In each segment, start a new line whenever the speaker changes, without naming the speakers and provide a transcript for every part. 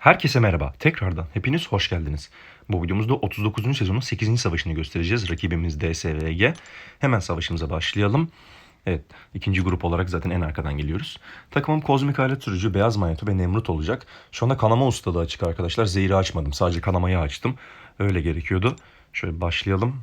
Herkese merhaba. Tekrardan hepiniz hoş geldiniz. Bu videomuzda 39. sezonun 8. savaşını göstereceğiz. Rakibimiz DSVG. Hemen savaşımıza başlayalım. Evet, ikinci grup olarak zaten en arkadan geliyoruz. Takımım kozmik alet sürücü, beyaz manyeto ve nemrut olacak. Şu anda kanama ustalığı açık arkadaşlar. Zehri açmadım. Sadece kanamayı açtım. Öyle gerekiyordu. Şöyle başlayalım.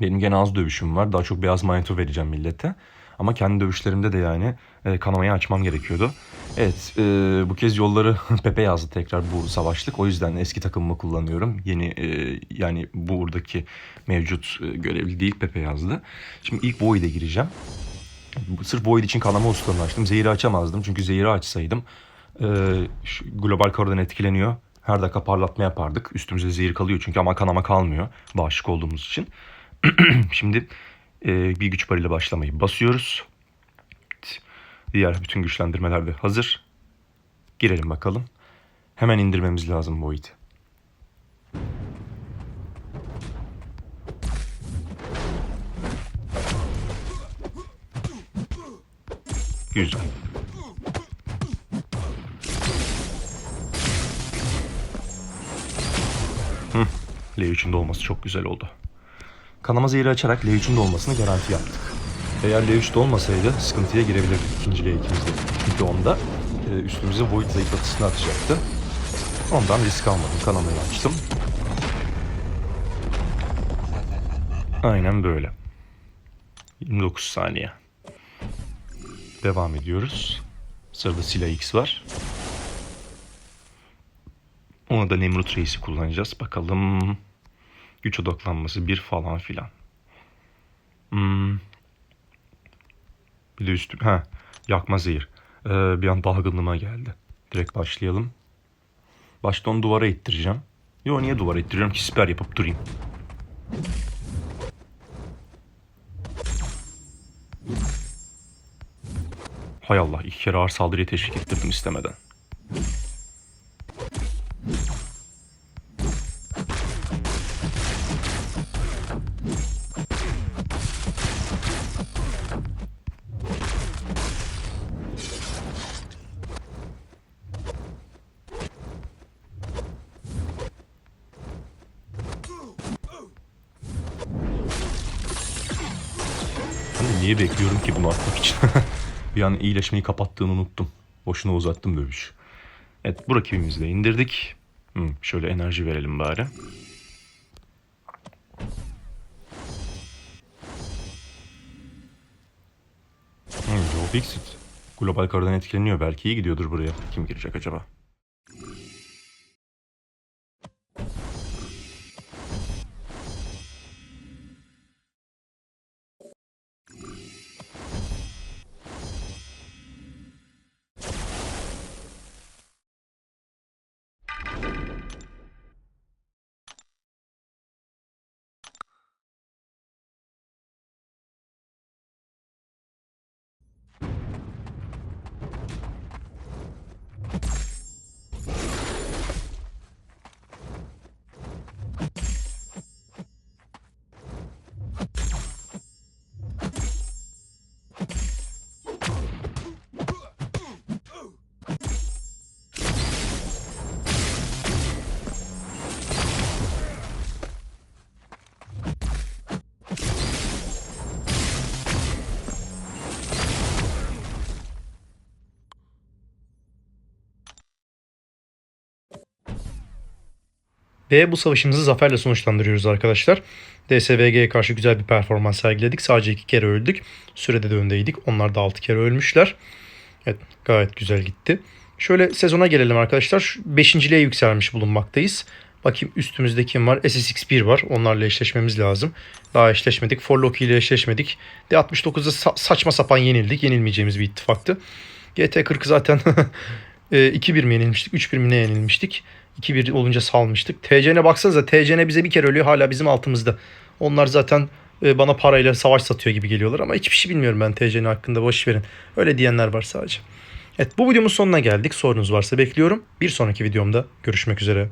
Benim gene az dövüşüm var. Daha çok beyaz manyeto vereceğim millete. Ama kendi dövüşlerimde de yani e, kanamayı açmam gerekiyordu. Evet e, bu kez yolları Pepe yazdı tekrar bu savaşlık. O yüzden eski takımımı kullanıyorum. Yeni e, yani buradaki mevcut e, görevli değil Pepe yazdı. Şimdi ilk Void'e gireceğim. Sırf Void için kanama ustalığını açtım. Zehri açamazdım. Çünkü zehri açsaydım e, şu global karadan etkileniyor. Her dakika parlatma yapardık. Üstümüzde zehir kalıyor çünkü ama kanama kalmıyor. Bağışık olduğumuz için. Şimdi e, bir güç barıyla başlamayı basıyoruz. Diğer bütün güçlendirmeler de hazır. Girelim bakalım. Hemen indirmemiz lazım Void. Güzel. Hı, L3'ün de olması çok güzel oldu. Kanama zehri açarak L3'ün de olmasını garanti yaptık. Eğer L3'de olmasaydı sıkıntıya girebilirdik ikinci L2'mizde. Çünkü onda e, üstümüze Void zayıflatısını atacaktı. Ondan risk almadım. Kanamayı açtım. Aynen böyle. 29 saniye. Devam ediyoruz. Sırada Sila X var. Ona da Nemrut Reis'i kullanacağız. Bakalım. Güç odaklanması bir falan filan. Hmm. Bir de üstü... Ha, yakma zehir. Ee, bir an dalgınlığıma geldi. Direkt başlayalım. Başta onu duvara ittireceğim. Yo niye duvara ittiriyorum ki siper yapıp durayım. Hay Allah iki kere ağır saldırıya teşvik ettirdim istemeden. Ben de niye bekliyorum ki bunu atmak için? bir an iyileşmeyi kapattığını unuttum. Boşuna uzattım dövüş. Evet bu rakibimizi de indirdik. Hı, şöyle enerji verelim bari. Hmm, Joe Fixit. Global karadan etkileniyor. Belki iyi gidiyordur buraya. Kim girecek acaba?
Ve bu savaşımızı zaferle sonuçlandırıyoruz arkadaşlar. DSVG'ye karşı güzel bir performans sergiledik. Sadece iki kere öldük. Sürede de öndeydik. Onlar da altı kere ölmüşler. Evet gayet güzel gitti. Şöyle sezona gelelim arkadaşlar. Beşinciliğe yükselmiş bulunmaktayız. Bakayım üstümüzde kim var? SSX1 var. Onlarla eşleşmemiz lazım. Daha eşleşmedik. Forloki ile eşleşmedik. D69'da sa- saçma sapan yenildik. Yenilmeyeceğimiz bir ittifaktı. GT40 zaten e, 2-1 mi yenilmiştik? 3-1 mi ne yenilmiştik? 2-1 olunca salmıştık. TCN'e baksanıza TCN bize bir kere ölüyor hala bizim altımızda. Onlar zaten e, bana parayla savaş satıyor gibi geliyorlar ama hiçbir şey bilmiyorum ben TCN hakkında boş verin. Öyle diyenler var sadece. Evet bu videomuz sonuna geldik. Sorunuz varsa bekliyorum. Bir sonraki videomda görüşmek üzere.